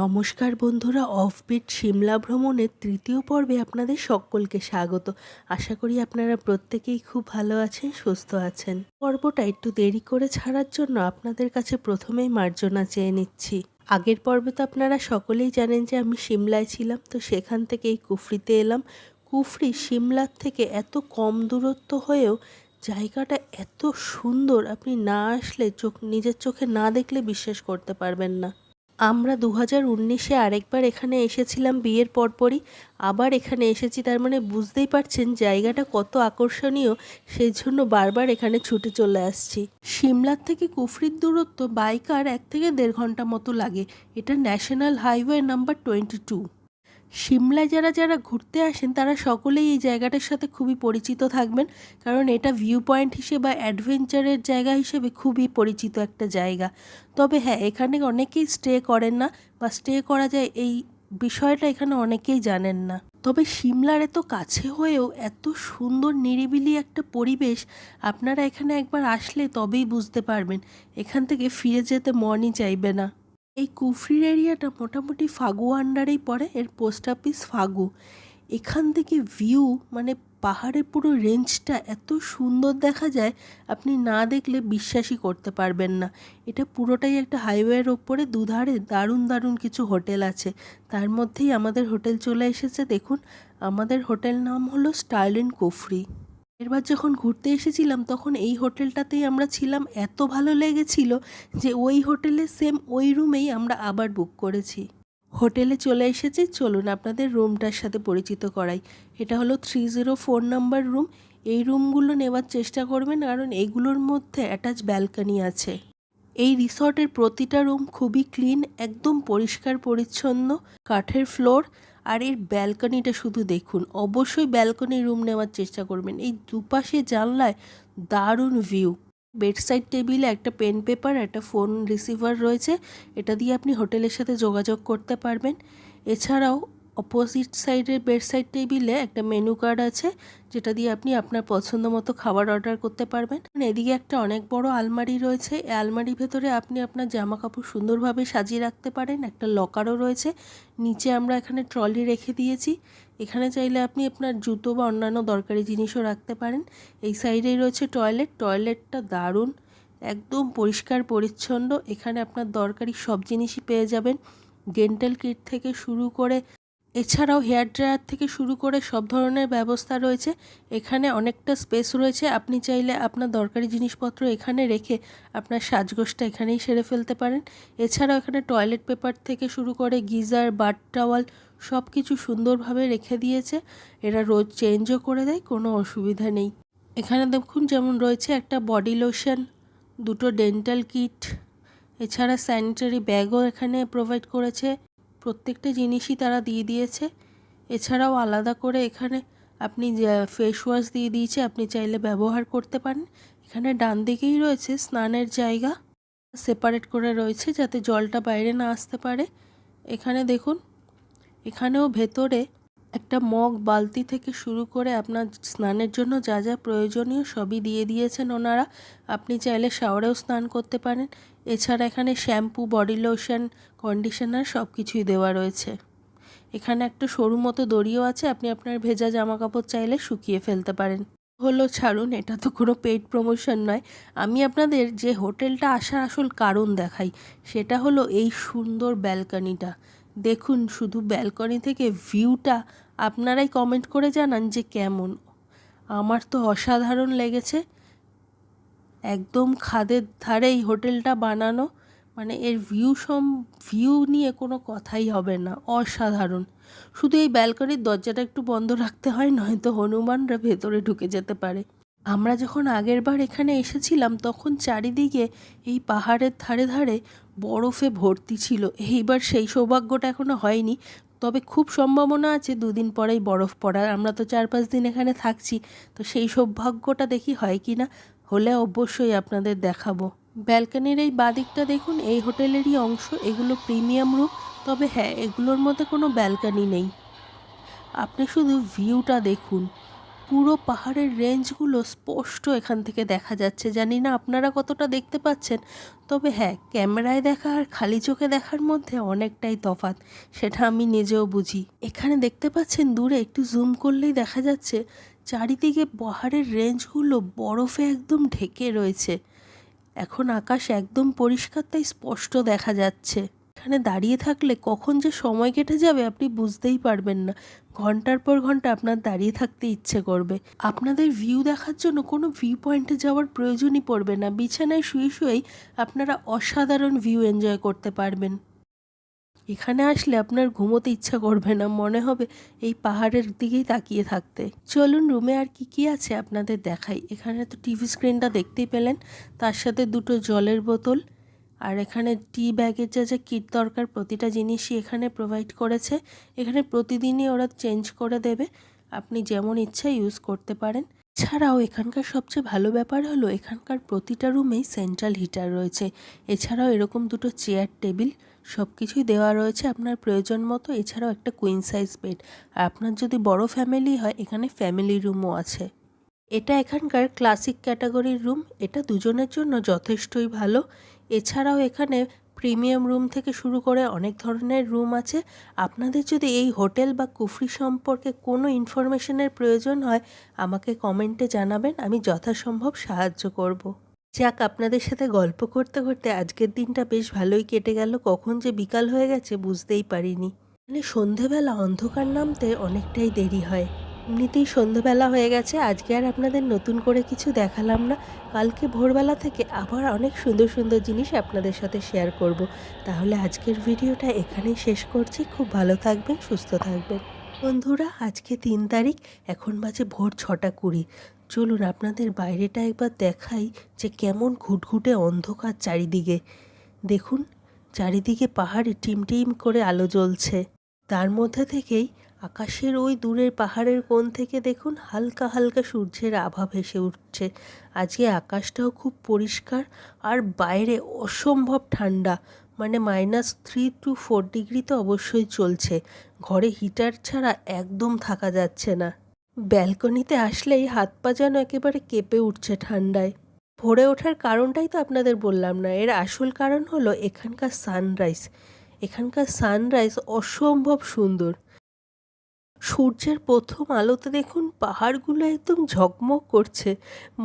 নমস্কার বন্ধুরা অফবিট সিমলা ভ্রমণের তৃতীয় পর্বে আপনাদের সকলকে স্বাগত। আশা করি আপনারা প্রত্যেকেই খুব ভালো আছেন, সুস্থ আছেন। পর্বটা একটু দেরি করে ছাড়ার জন্য আপনাদের কাছে প্রথমেই মার্জনা চেয়ে নিচ্ছি। আগের পর্বে তো আপনারা সকলেই জানেন যে আমি সিমলায় ছিলাম, তো সেখান থেকে এই কুফরিতে এলাম। কুফরি সিমলার থেকে এত কম দূরত্ব হয়েও জায়গাটা এত সুন্দর, আপনি না আসলে চোখ, নিজের চোখে না দেখলে বিশ্বাস করতে পারবেন না। আমরা দু হাজার উনিশে আরেকবার এখানে এসেছিলাম বিয়ের পরপরই। আবার এখানে এসেছি, তার মানে বুঝতেই পারছেন জায়গাটা কত আকর্ষণীয়, সেই জন্য বারবার এখানে ছুটে চলে আসছি। সিমলার থেকে কুফরির দূরত্ব বাইকার এক থেকে দেড় ঘণ্টা মতো লাগে। এটা national highway number twenty two. সিমলায় যারা যারা ঘুরতে আসেন, তারা সকলেই এই জায়গাটার সাথে খুবই পরিচিত থাকবেন। কারণ এটা ভিউ পয়েন্ট হিসেবে বা অ্যাডভেঞ্চারের জায়গা হিসেবে খুবই পরিচিত একটা জায়গা। তবে হ্যাঁ এখানে অনেকেই স্টে করেন না বা স্টে করা যায় এই বিষয়টা এখানে অনেকেই জানেন না। তবে সিমলার এত কাছে হয়েও এত সুন্দর নিরিবিলি একটা পরিবেশ আপনারা এখানে একবার আসলে তবেই বুঝতে পারবেন। এখান থেকে ফিরে যেতে মনই চাইবে না। এই কুফরির এরিয়াটা মোটামুটি ফাগু আন্ডারেই পড়ে, এর পোস্ট অফিস ফাগু। এখান থেকে ভিউ মানে পাহাড়ের পুরো রেঞ্জটা এত সুন্দর দেখা যায়, আপনি না দেখলে বিশ্বাসই করতে পারবেন না। এটা পুরোটাই একটা হাইওয়ের ওপরে, দুধারে দারুণ দারুণ কিছু হোটেল আছে। তার মধ্যেই আমাদের হোটেল চলে এসেছে, দেখুন। আমাদের হোটেল নাম হলো স্টাইলিন কুফরি। এরবার যখন ঘুরতে এসেছিলাম, তখন এই হোটেলটাতেই আমরা ছিলাম। এত ভালো লেগেছিল যে ওই হোটেলে সেম ওই রুমেই আমরা আবার বুক করেছি। হোটেলে চলে এসেছি, চলুন আপনাদের রুমটার সাথে পরিচিত করাই। এটা হলো three zero four number room. এই রুমগুলো নেওয়ার চেষ্টা করবেন, কারণ এইগুলোর মধ্যে অ্যাটাচ ব্যালকনি আছে। এই রিসর্টের প্রতিটা রুম খুবই ক্লিন একদম পরিষ্কার পরিচ্ছন্ন, কাঠের ফ্লোর আর এর ব্যালকনিটা শুধু দেখুন, অবশ্যই ব্যালকনি রুম নেওয়ার চেষ্টা করবেন। এই দুপাশে জানলায় দারুণ ভিউ বেডসাইড টেবিলে একটা পেন পেপার একটা ফোন রিসিভার রয়েছে। এটা দিয়ে আপনি হোটেলের সাথে যোগাযোগ করতে পারবেন। এছাড়াও অপোজিট সাইডের বেড সাইড টেবিলে একটা মেনু কার্ড আছে, যেটা দিয়ে আপনি আপনার পছন্দ মতো খাবার অর্ডার করতে পারবেন। এদিকে একটা অনেক বড় আলমারি রয়েছে। এই আলমারির ভেতরে আপনি আপনার জামা কাপড় সুন্দরভাবে সাজিয়ে রাখতে পারেন। একটা লকারও রয়েছে। নিচে আমরা এখানে ট্রলি রেখে দিয়েছি। এখানে চাইলে আপনি আপনার জুতো বা অন্যান্য দরকারি জিনিসও রাখতে পারেন। এই সাইডেই রয়েছে টয়লেট টয়লেটটা দারুণ, একদম পরিষ্কার পরিচ্ছন্ন। এখানে আপনার দরকারি সব জিনিসই পেয়ে যাবেন। ডেন্টাল কিট থেকে শুরু করে এছাড়াও হেয়ার ড্রায়ার থেকে শুরু করে সব ধরনের ব্যবস্থা রয়েছে। এখানে অনেকটা স্পেস রয়েছে। আপনি চাইলে আপনার দরকারি জিনিসপত্র এখানে রেখে আপনার সাজগোজটা এখানেই সেরে ফেলতে পারেন। এছাড়াও এখানে টয়লেট পেপার থেকে শুরু করে গিজার বাট টাওয়াল সব কিছু সুন্দরভাবে রেখে দিয়েছে। এরা রোজ চেঞ্জও করে দেয়, কোনো অসুবিধা নেই। এখানে দেখুন যেমন রয়েছে একটা বডি লোশন, দুটো ডেন্টাল কিট, এছাড়া স্যানিটারি ব্যাগও এখানে প্রোভাইড করেছে। প্রত্যেকটা জিনিসই তারা দিয়ে দিয়েছে। এছাড়াও আলাদা করে এখানে আপনি ফেস ওয়াশ দিয়ে দিয়েছে, আপনি চাইলে ব্যবহার করতে পারেন। এখানে ডান দিকেই রয়েছে স্নানের জায়গা। সেপারেট করে রয়েছে যাতে জলটা বাইরে না আসতে পারে। এখানে দেখুন, এখানেও ভেতরে একটা মগ বালতি থেকে শুরু করে আপনার স্নানের জন্য যা যা প্রয়োজনীয় সবই দিয়ে দিয়েছেন ওনারা। আপনি চাইলে শাওয়ারেও স্নান করতে পারেন। এছাড়া এখানে শ্যাম্পু বডি লোশন কন্ডিশনার সব কিছুই দেওয়া রয়েছে। এখানে একটা সরু মতো দড়িও আছে, আপনি আপনার ভেজা জামা কাপড় চাইলে শুকিয়ে ফেলতে পারেন। হলো ছাড়ুন, এটা তো কোনো পেইড প্রমোশন নয়। আমি আপনাদের যে হোটেলটা আসার আসল কারণ দেখাই, সেটা হলো এই সুন্দর ব্যালকানিটা। দেখুন, শুধু ব্যালকনি থেকে ভিউটা আপনারাই কমেন্ট করে জানান যে কেমন। আমার তো অসাধারণ লেগেছে। একদম খাদের ধারে এই হোটেলটা বানানো। মানে এর ভিউ সম ভিউ নিয়ে কোনো কথাই হবে না, অসাধারণ। শুধু এই ব্যালকনির দরজাটা একটু বন্ধ রাখতে হয়, নয়তো হনুমানরা ভেতরে ঢুকে যেতে পারে। আমরা যখন আগের বার এখানে এসেছিলাম, তখন চারিদিকে এই পাহাড়ের ধারে ধারে বরফে ভর্তি ছিল। এইবার সেই সৌভাগ্যটা এখনও হয়নি, তবে খুব সম্ভাবনা আছে দুদিন পরেই বরফ পড়ার। আমরা তো চার পাঁচ দিন এখানে থাকছি, তো সেই সৌভাগ্যটা দেখি হয় কি না হলে অবশ্যই আপনাদের দেখাবো। ব্যালকানির এই বাদিকটা দেখুন, এই হোটেলেরই অংশ, এগুলো প্রিমিয়াম রুম। তবে হ্যাঁ এগুলোর মধ্যে কোনো ব্যালকানি নেই। আপনি শুধু ভিউটা দেখুন। পুরো পাহাড়ের রেঞ্জগুলো স্পষ্ট এখান থেকে দেখা যাচ্ছে। জানি না আপনারা কতটা দেখতে পাচ্ছেন, তবে হ্যাঁ ক্যামেরায় দেখা আর খালি চোখে দেখার মধ্যে অনেকটাই তফাৎ, সেটা আমি নিজেও বুঝি। এখানে দেখতে পাচ্ছেন দূরে একটু জুম করলেই দেখা যাচ্ছে, চারিদিকে পাহাড়ের রেঞ্জগুলো বরফে একদম ঢেকে রয়েছে। এখন আকাশ একদম পরিষ্কার, তাই স্পষ্ট দেখা যাচ্ছে। এখানে দাঁড়িয়ে থাকলে কখন যে সময় কেটে যাবে আপনি বুঝতেই পারবেন না। ঘণ্টার পর ঘণ্টা আপনার দাঁড়িয়ে থাকতে ইচ্ছে করবে। আপনাদের ভিউ দেখার জন্য কোনো ভিউ পয়েন্টে যাওয়ার প্রয়োজনই পড়বে না। বিছানায় শুয়ে শুয়েই আপনারা অসাধারণ ভিউ এনজয় করতে পারবেন। এখানে আসলে আপনার ঘুমোতে ইচ্ছা করবে না, মনে হবে এই পাহাড়ের দিকেই তাকিয়ে থাকতে। চলুন রুমে আর কি কি আছে আপনাদের দেখাই। এখানে তো টিভি স্ক্রিনটা দেখতেই পেলেন, তার সাথে দুটো জলের বোতল আর এখানে টি ব্যাগের যা যা কিট দরকার প্রতিটা জিনিসই এখানে প্রোভাইড করেছে। এখানে প্রতিদিনই ওরা চেঞ্জ করে দেবে, আপনি যেমন ইচ্ছা ইউজ করতে পারেন। এছাড়াও এখানকার সবচেয়ে ভালো ব্যাপার হলো এখানকার প্রতিটা রুমেই সেন্ট্রাল হিটার রয়েছে। এছাড়াও এরকম দুটো চেয়ার টেবিল সব কিছুই দেওয়া রয়েছে আপনার প্রয়োজন মতো। এছাড়াও একটা কুইন সাইজ বেড আর আপনার যদি বড় ফ্যামিলি হয়, এখানে ফ্যামিলি রুমও আছে। এটা এখানকার ক্লাসিক ক্যাটাগরির রুম এটা দুজনের জন্য যথেষ্টই ভালো। এছাড়াও এখানে প্রিমিয়াম রুম থেকে শুরু করে অনেক ধরনের রুম আছে। আপনাদের যদি এই হোটেল বা কুফরি সম্পর্কে কোনো ইনফরমেশনের প্রয়োজন হয়, আমাকে কমেন্টে জানাবেন। আমি যথাসম্ভব সাহায্য করব। যাক, আপনাদের সাথে গল্প করতে করতে আজকের দিনটা বেশ ভালোই কেটে গেল। কখন যে বিকাল হয়ে গেছে বুঝতেই পারিনি। মানে সন্ধেবেলা অন্ধকার নামতে অনেকটাই দেরি হয়। এমনিতেই সন্ধেবেলা হয়ে গেছে, আজকে আর আপনাদের নতুন করে কিছু দেখালাম না। কালকে ভোরবেলা থেকে আবার অনেক সুন্দর সুন্দর জিনিস আপনাদের সাথে শেয়ার করব। তাহলে আজকের ভিডিওটা এখানেই শেষ করছি। খুব ভালো থাকবেন, সুস্থ থাকবেন। বন্ধুরা, আজকে তিন তারিখ, এখন বাজে ভোর ছটা কুড়ি। চলুন আপনাদের বাইরেটা একবার দেখাই যে কেমন ঘুটঘুটে অন্ধকার চারিদিকে। দেখুন, চারিদিকে পাহাড়ে টিম টিম করে আলো জ্বলছে। তার মধ্যে থেকেই আকাশের ওই দূরের পাহাড়ের কোণ থেকে দেখুন হালকা হালকা সূর্যের আভা ভেসে উঠছে। আজকে আকাশটাও খুব পরিষ্কার আর বাইরে অসম্ভব ঠান্ডা। মানে minus three two four degree তো অবশ্যই চলছে। ঘরে হিটার ছাড়া একদম থাকা যাচ্ছে না। ব্যালকনিতে আসলেই হাত পা যেন একেবারে কেঁপে উঠছে ঠান্ডায়। ভরে ওঠার কারণটাই তো আপনাদের বললাম না, এর আসল কারণ হলো এখানকার সানরাইজ এখানকার সানরাইজ অসম্ভব সুন্দর। সূর্যের প্রথম আলোতে দেখুন পাহাড়গুলো একদম ঝকমক করছে,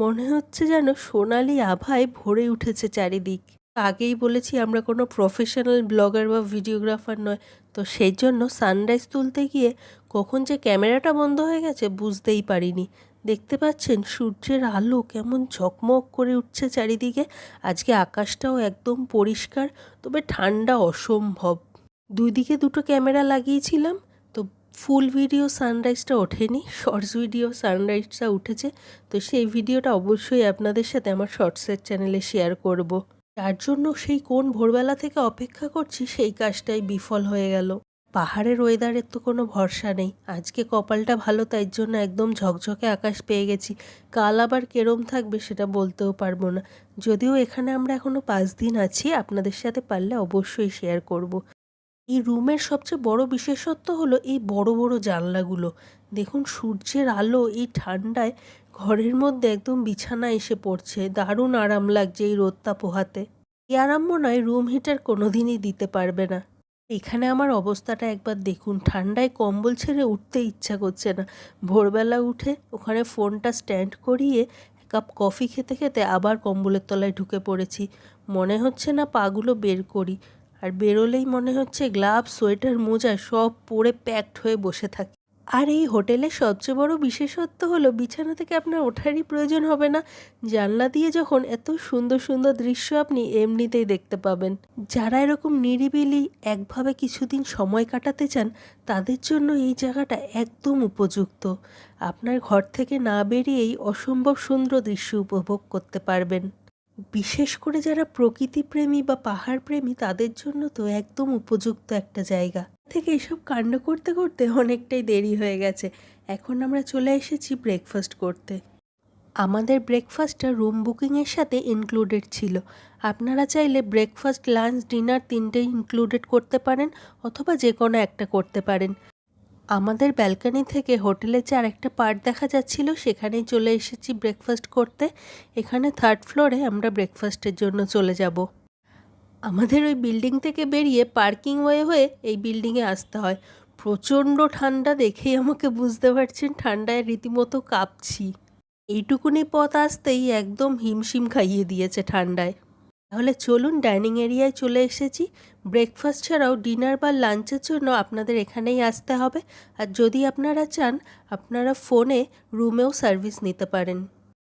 মনে হচ্ছে যেন সোনালি আভায় ভরে উঠেছে চারিদিক। আগেই বলেছি, আমরা কোনো প্রফেশনাল ব্লগার বা ভিডিওগ্রাফার নয়। তো সেই জন্য সানরাইজ তুলতে গিয়ে কখন যে ক্যামেরাটা বন্ধ হয়ে গেছে বুঝতেই পারিনি। দেখতে পাচ্ছেন সূর্যের আলো কেমন ঝকমক করে উঠছে চারিদিকে। আজকে আকাশটাও একদম পরিষ্কার, তবে ঠান্ডা অসম্ভব। দুই দিকে দুটো ক্যামেরা লাগিয়েছিলাম, তো ফুল ভিডিও সানরাইজটা ওঠেনি শর্টস ভিডিও সানরাইজটা উঠেছে। তো সেই ভিডিওটা অবশ্যই আপনাদের সাথে আমার শর্টসের চ্যানেলে শেয়ার করব। তার জন্য সেই কোন ভোরবেলা থেকে অপেক্ষা করছি, সেই কাজটাই বিফল হয়ে গেল। পাহাড়ের ওয়েদারের তো কোনো ভরসা নেই। আজকে কপালটা ভালো, তাই জন্য একদম ঝকঝকে আকাশ পেয়ে গেছি। কাল আবার কেরম থাকবে সেটা বলতেও পারব না। যদিও এখানে আমরা এখনও পাঁচ দিন আছি, আপনাদের সাথে পারলে অবশ্যই শেয়ার করব। এই রুমের সবচেয়ে বড় বিশেষত্ব হলো এই বড় বড় জানলাগুলো। দেখুন, সূর্যের আলো এই ঠান্ডায় ঘরের মধ্যে একদম বিছানা এসে পড়ছে, দারুণ আরাম লাগছে এই রোদটা পোহাতে। এই আরাম হয় রুম হিটার কোনোদিনই দিতে পারবে না। এখানে আমার অবস্থাটা একবার দেখুন, ঠান্ডায় কম্বল ছেড়ে উঠতে ইচ্ছা করছে না। ভোরবেলা উঠে ওখানে ফোনটা স্ট্যান্ড করিয়ে এক কাপ কফি খেতে খেতে আবার কম্বলের তলায় ঢুকে পড়েছি। মনে হচ্ছে না পাগুলো বের করি। আর বেরোলেই মনে হচ্ছে গ্লাভস সোয়েটার মোজা সব পরে প্যাকড হয়ে বসে থাকি। আর এই হোটেলের সবচেয়ে বড় বিশেষত্ব হলো বিছানা থেকে আপনার ওঠারই প্রয়োজন হবে না। জানলা দিয়ে যখন এত সুন্দর সুন্দর দৃশ্য আপনি এমনিতেই দেখতে পাবেন। যারা এরকম নিরিবিলি, একভাবে কিছুদিন সময় কাটাতে চান, তাদের জন্য এই জায়গাটা একদম উপযুক্ত। আপনার ঘর থেকে না বেরিয়েই অসম্ভব সুন্দর দৃশ্য উপভোগ করতে পারবেন। বিশেষ করে যারা প্রকৃতিপ্রেমী বা পাহাড় প্রেমী তাদের জন্য তো একদম উপযুক্ত একটা জায়গা। থেকে এসব কাণ্ড করতে করতে অনেকটাই দেরি হয়ে গেছে। এখন আমরা চলে এসেছি ব্রেকফাস্ট করতে। আমাদের ব্রেকফাস্টটা রুম বুকিংয়ের সাথে ইনক্লুডেড ছিল। আপনারা চাইলে ব্রেকফাস্ট লাঞ্চ ডিনার তিনটেই ইনক্লুডেড করতে পারেন অথবা যে কোনো একটা করতে পারেন। আমাদের ব্যালকনি থেকে হোটেলের যে আরেকটা পার্ট দেখা যাচ্ছিল, সেখানেই চলে এসেছি ব্রেকফাস্ট করতে। এখানে থার্ড ফ্লোরে আমরা ব্রেকফাস্টের জন্য চলে যাব। আমাদের ওই বিল্ডিং থেকে বেরিয়ে পার্কিং ওয়ে হয়ে এই বিল্ডিংয়ে আসতে হয়। প্রচণ্ড ঠান্ডা দেখেই আমাকে বুঝতে পারছেন, ঠান্ডায় রীতিমতো কাঁপছি। এইটুকুনি পথ আসতেই একদম হিমশিম খাইয়ে দিয়েছে ঠান্ডায়। তাহলে চলুন ডাইনিং এরিয়ায় চলে এসেছি। ব্রেকফাস্ট ছাড়াও ডিনার বা লাঞ্চের জন্য আপনাদের এখানেই আসতে হবে। আর যদি আপনারা চান, আপনারা ফোনে রুমেও সার্ভিস নিতে পারেন।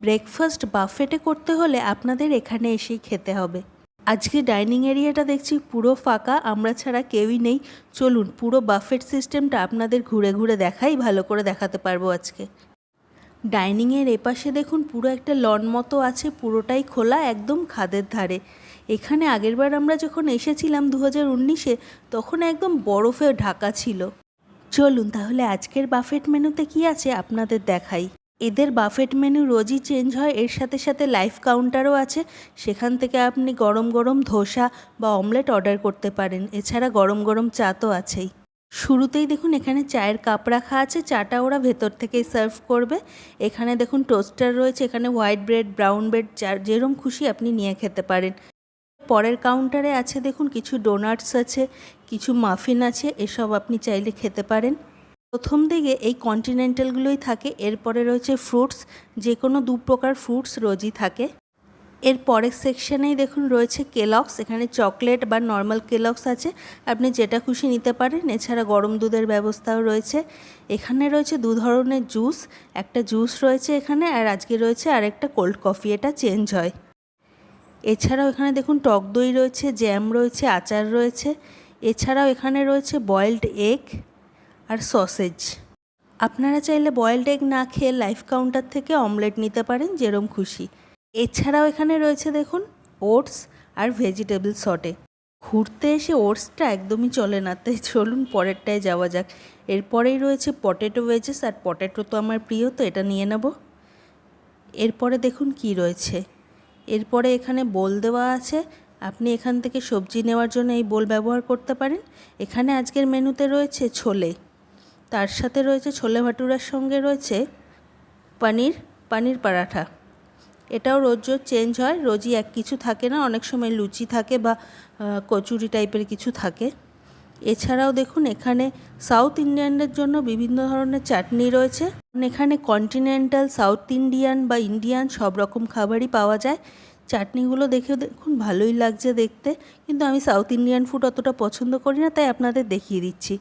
ব্রেকফাস্ট বাফেটে করতে হলে আপনাদের এখানে এসেই খেতে হবে। আজকে ডাইনিং এরিয়াটা দেখছি পুরো ফাঁকা, আমরা ছাড়া কেউই নেই। চলুন, পুরো বাফেট সিস্টেমটা আপনাদের ঘুরে ঘুরে দেখাই, ভালো করে দেখাতে পারব আজকে। ডাইনিংয়ের এপাশে দেখুন পুরো একটা লন মতো আছে, পুরোটাই খোলা, একদম খাদের ধারে। এখানে আগেরবার আমরা যখন এসেছিলাম দু হাজার উনিশে, তখন একদম বরফে ঢাকা ছিল। চলুন তাহলে আজকের বাফেট মেনুতে কি আছে আপনাদের দেখাই। এদের বাফেট মেনু রোজই চেঞ্জ হয়, এর সাথে সাথে লাইফ কাউন্টারও আছে। সেখান থেকে আপনি গরম গরম ধোসা বা অমলেট অর্ডার করতে পারেন। এছাড়া গরম গরম চা তো আছেই। শুরুতেই দেখুন এখানে চায়ের কাপ রাখা আছে, চাটা ওরা ভেতর থেকেই সার্ভ করবে। এখানে দেখুন টোস্টার রয়েছে, এখানে হোয়াইট ব্রেড, ব্রাউন ব্রেড যার যেরম খুশি আপনি নিয়ে খেতে পারেন। পরের কাউন্টারে আছে দেখুন কিছু ডোনাটস আছে, কিছু মাফিন আছে, এসব আপনি চাইলে খেতে পারেন। প্রথম দিকে এই কন্টিনেন্টালগুলোই থাকে, এরপরে রয়েছে ফ্রুটস যে কোনো দু প্রকার ফ্রুটস রোজই থাকে। এর পরের সেকশানেই দেখুন রয়েছে কেলক্স এখানে চকলেট বা নর্মাল কেলক্স আছে, আপনি যেটা খুশি নিতে পারেন, এছাড়া গরম দুধের ব্যবস্থাও রয়েছে। এখানে রয়েছে দু ধরনের জুস একটা জুস রয়েছে এখানে, আর আজকে রয়েছে আরেকটা কোল্ড কফি এটা চেঞ্জ হয়। এছাড়াও এখানে দেখুন টক দই রয়েছে জ্যাম রয়েছে, আচার রয়েছে। এছাড়াও এখানে রয়েছে বয়েলড এগ আর সসেজ। আপনারা চাইলে বয়েলড এগ না খেয়ে লাইফ কাউন্টার থেকে অমলেট নিতে পারেন, যেরম খুশি। এছাড়াও এখানে রয়েছে দেখুন ওটস আর ভেজিটেবল সটে ঘুরতে এসে ওটসটা একদমই চলে না, তাই চলুন পরেরটায় যাওয়া যাক। এরপরেই রয়েছে পটেটো ভেজেস আর পটেটো তো আমার প্রিয়, তো এটা নিয়ে নেব। এরপরে দেখুন কি রয়েছে। এরপরে এখানে বোল দেওয়া আছে। আপনি এখান থেকে সবজি নেওয়ার জন্য এই বোল ব্যবহার করতে পারেন। এখানে আজকের মেনুতে রয়েছে ছোলে। তার সাথে রয়েছে ছোলে ভাটুরার সঙ্গে রয়েছে পনির, পানির পরাঠা। এটাও রোজ রোজ চেঞ্জ হয়, রোজই এক কিছু থাকে না, অনেক সময় লুচি থাকে বা কচুরি টাইপের কিছু থাকে। এছাড়াও দেখুন, এখানে সাউথ ইন্ডিয়ানদের জন্য বিভিন্ন ধরনের চাটনি রয়েছে। এখানে কন্টিনেন্টাল সাউথ ইন্ডিয়ান বা ইন্ডিয়ান সব রকম খাবারই পাওয়া যায়। চাটনিগুলো দেখে দেখুন, ভালোই লাগছে দেখতে। কিন্তু আমি সাউথ ইন্ডিয়ান ফুড অতটা পছন্দ করি না, তাই আপনাদের দেখিয়ে দিচ্ছি।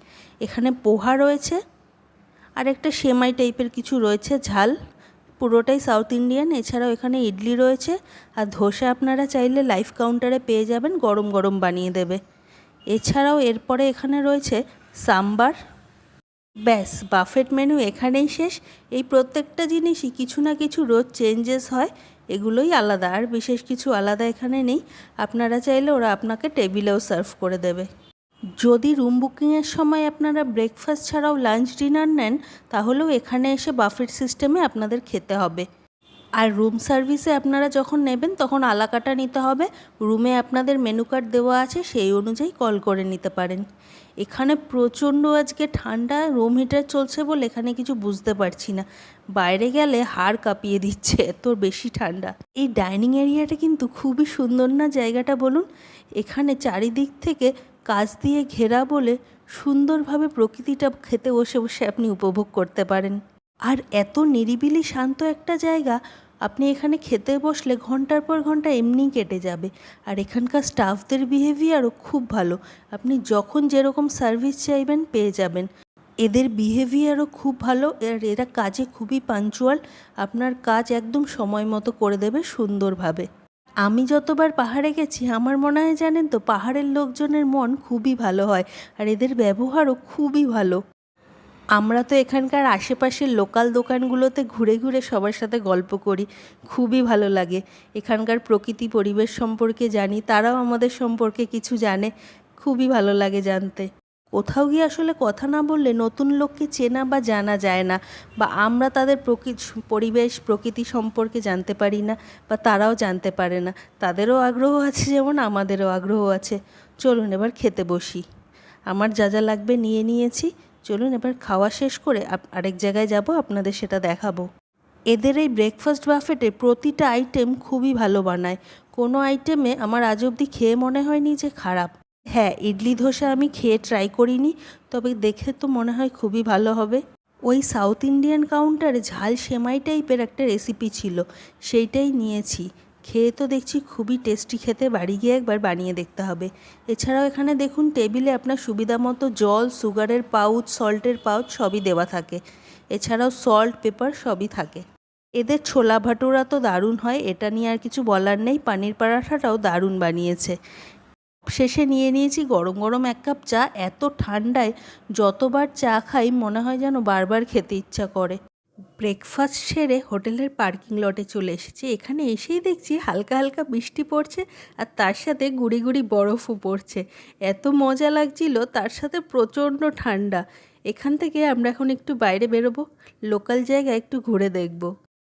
এখানে পোহা রয়েছে, আর একটা সেমাই টাইপের কিছু রয়েছে, ঝাল। পুরোটাই সাউথ ইন্ডিয়ান এছাড়াও এখানে ইডলি রয়েছে, আর ধোসা আপনারা চাইলে লাইফ কাউন্টারে পেয়ে যাবেন, গরম গরম বানিয়ে দেবে। এছাড়াও এরপরে এখানে রয়েছে সাম্বার। ব্যাস বাফেট মেনু এখানেই শেষ। এই প্রত্যেকটা জিনিসই কিছু না কিছু রোজ চেঞ্জেস হয়। এগুলোই আলাদা। আর বিশেষ কিছু আলাদা এখানে নেই। আপনারা চাইলে ওরা আপনাকে টেবিলেও সার্ভ করে দেবে। যদি রুম বুকিংয়ের সময় আপনারা ব্রেকফাস্ট ছাড়াও লাঞ্চ ডিনার নেন, তাহলেও এখানে এসে বাফেট সিস্টেমে আপনাদের খেতে হবে। আর রুম সার্ভিসে আপনারা যখন নেবেন, তখন আলাকাটা নিতে হবে। রুমে আপনাদের মেনু কার্ড দেওয়া আছে, সেই অনুযায়ী কল করে নিতে পারেন। এখানে প্রচণ্ড আজকে ঠান্ডা রুম হিটার চলছে বলে এখানে কিছু বুঝতে পারছি না। বাইরে গেলে হাড় কাঁপিয়ে দিচ্ছে, এত বেশি ঠান্ডা। এই ডাইনিং এরিয়াটা কিন্তু খুবই সুন্দর না জায়গাটা বলুন? এখানে চারিদিক থেকে কাজ দিয়ে ঘেরা বলে সুন্দরভাবে প্রকৃতিটা খেতে বসে বসে আপনি উপভোগ করতে পারেন। আর এত নিরিবিলি, শান্ত একটা জায়গা আপনি এখানে খেতে বসলে ঘণ্টার পর ঘণ্টা এমনিই কেটে যাবে। আর এখানকার স্টাফদের বিহেভিয়ারও খুব ভালো। আপনি যখন যেরকম সার্ভিস চাইবেন, পেয়ে যাবেন। এদের বিহেভিয়ারও খুব ভালো। আর এরা কাজে খুবই পাঞ্চুয়াল আপনার কাজ একদম সময় মতো করে দেবে সুন্দরভাবে। আমি যতবার পাহাড়ে গেছি, আমার মনে হয় জানেন তো, পাহাড়ের লোকজনের মন খুবই ভালো হয়। আর এদের ব্যবহারও খুবই ভালো। আমরা তো এখানকার আশেপাশের লোকাল দোকানগুলোতে ঘুরে ঘুরে সবার সাথে গল্প করি, খুবই ভালো লাগে। এখানকার প্রকৃতি পরিবেশ সম্পর্কে জানি, তারাও আমাদের সম্পর্কে কিছু জানে, খুবই ভালো লাগে জানতে। কোথাও গিয়ে আসলে কথা না বললে নতুন লোককে চেনা বা জানা যায় না, বা আমরা তাদের প্রকৃতি পরিবেশ, প্রকৃতি সম্পর্কে জানতে পারি না, বা তারাও জানতে পারে না। তাদেরও আগ্রহ আছে যেমন আমাদেরও আগ্রহ আছে। চলুন এবার খেতে বসি। আমার যা যা লাগবে নিয়ে নিয়েছি। চলুন এবার খাওয়া শেষ করে আরেক জায়গায় যাব, আপনাদের সেটা দেখাবো। এদের এই ব্রেকফাস্ট বাফেটে প্রতিটা আইটেম খুবই ভালো বানায়। কোনো আইটেমে আমার আজ অবধি খেয়ে মনে হয়নি যে খারাপ। হ্যাঁ ইডলি ধোসা আমি খেয়ে ট্রাই করিনি, তবে দেখে তো মনে হয় খুবই ভালো হবে। ওই সাউথ ইন্ডিয়ান কাউন্টারে ঝাল সেমাই টাইপের একটা রেসিপি ছিল, সেইটাই নিয়েছি। খেয়ে তো দেখছি খুবই টেস্টি খেতে, বাড়ি গিয়ে একবার বানিয়ে দেখতে হবে। এছাড়াও এখানে দেখুন টেবিলে আপনার সুবিধা মতো জল, সুগারের পাউচ, সল্টের পাউচ সবই দেওয়া থাকে। এছাড়াও সল্ট, পেপার সবই থাকে। এদের ছোলা ভাটুরা তো দারুণ হয়, এটা নিয়ে আর কিছু বলার নেই। পানির পরাঠাটাও দারুণ বানিয়েছে। শেষে নিয়ে নিয়েছি গরম গরম এক কাপ চা। এত ঠান্ডায় যতবার চা খাই মনে হয় যেন বারবার খেতে ইচ্ছা করে। ব্রেকফাস্ট সেরে হোটেলের পার্কিং লটে চলে এসেছি। এখানে এসেই দেখছি হালকা হালকা বৃষ্টি পড়ছে আর তার সাথে গুড়ি গুড়ি বরফও পড়ছে। এত মজা লাগছিল, তার সাথে প্রচণ্ড ঠান্ডা। এখান থেকে আমরা এখন একটু বাইরে বেরোবো, লোকাল জায়গায় একটু ঘুরে দেখব।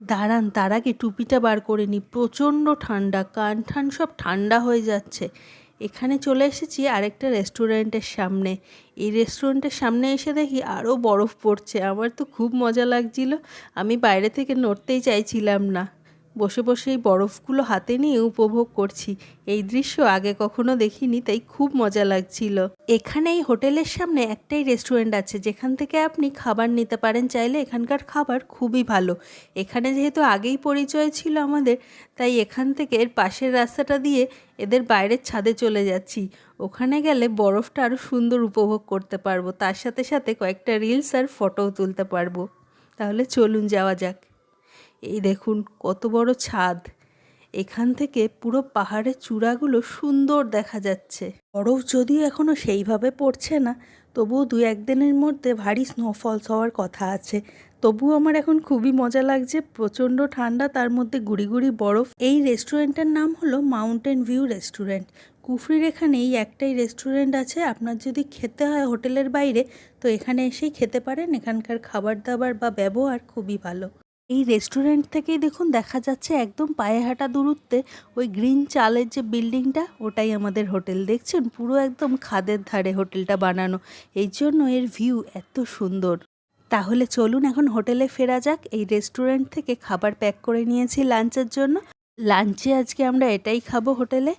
দাঁড়ান, তার আগে টুপিটা বার করে নিই প্রচণ্ড ঠান্ডা কান ঠান সব ঠান্ডা হয়ে যাচ্ছে। এখানে চলে এসেছি আরেকটা রেস্টুরেন্টের সামনে। এই রেস্টুরেন্টের সামনে এসে দেখি আরও বরফ পড়ছে। আমার তো খুব মজা লাগছিল। আমি বাইরে থেকে নড়তেই চাইছিলাম না। বসে বসে এই বরফগুলো হাতে নিয়ে উপভোগ করছি। এই দৃশ্য আগে কখনো দেখিনি, তাই খুব মজা লাগছিল। এখানে এই হোটেলের সামনে একটাই রেস্টুরেন্ট আছে, যেখান থেকে আপনি খাবার নিতে পারেন, চাইলে এখানকার খাবার খুবই ভালো। এখানে যেহেতু আগেই পরিচয় ছিল আমাদের, তাই এখান থেকে এর পাশের রাস্তাটা দিয়ে এদের বাইরের ছাদে চলে যাচ্ছি। ওখানে গেলে বরফটা আরও সুন্দর উপভোগ করতে পারব। তার সাথে সাথে কয়েকটা রিলস আর ফটোও তুলতে পারব। তাহলে চলুন যাওয়া যাক। এই দেখুন কত বড় ছাদ। এখান থেকে পুরো পাহাড়ের চূড়াগুলো সুন্দর দেখা যাচ্ছে। বরফ যদিও এখনও সেইভাবে পড়ছে না, তবুও দু একদিনের মধ্যে ভারী স্নোফলস হওয়ার কথা আছে। তবুও আমার এখন খুবই মজা লাগছে, প্রচণ্ড ঠান্ডা, তার মধ্যে গুড়ি গুড়ি বরফ। এই রেস্টুরেন্টের নাম হলো মাউন্টেন ভিউ রেস্টুরেন্ট কুফরির এখানে এই একটাই রেস্টুরেন্ট আছে, আপনার যদি খেতে হয় হোটেলের বাইরে, তো এখানে এসেই খেতে পারেন। এখানকার খাবার দাবার বা ব্যবহার খুবই ভালো। এই রেস্টুরেন্ট থেকেই দেখুন দেখা যাচ্ছে একদম পায়ে হাঁটা দূরত্বে ওই গ্রিন চালের যে বিল্ডিংটা ওটাই আমাদের হোটেল দেখছেন? পুরো একদম খাদের ধারে হোটেলটা বানানো। এই জন্য এর ভিউ এত সুন্দর। তাহলে চলুন এখন হোটেলে ফেরা যাক। এই রেস্টুরেন্ট থেকে খাবার প্যাক করে নিয়েছি লাঞ্চের জন্য। লাঞ্চে আজকে আমরা এটাই খাব হোটেলে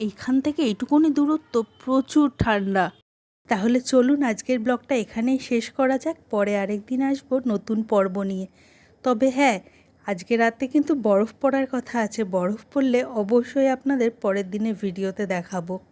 এইখান থেকে এইটুকুনি দূরত্ব, প্রচুর ঠান্ডা। তাহলে চলুন আজকের ব্লগটা এখানেই শেষ করা যাক। পরে আরেক দিন আসব নতুন পর্ব নিয়ে। তবে হ্যাঁ আজকে রাতে কিন্তু বরফ পড়ার কথা আছে। বরফ পড়লে অবশ্যই আপনাদের পরের দিনে ভিডিওতে দেখাবো।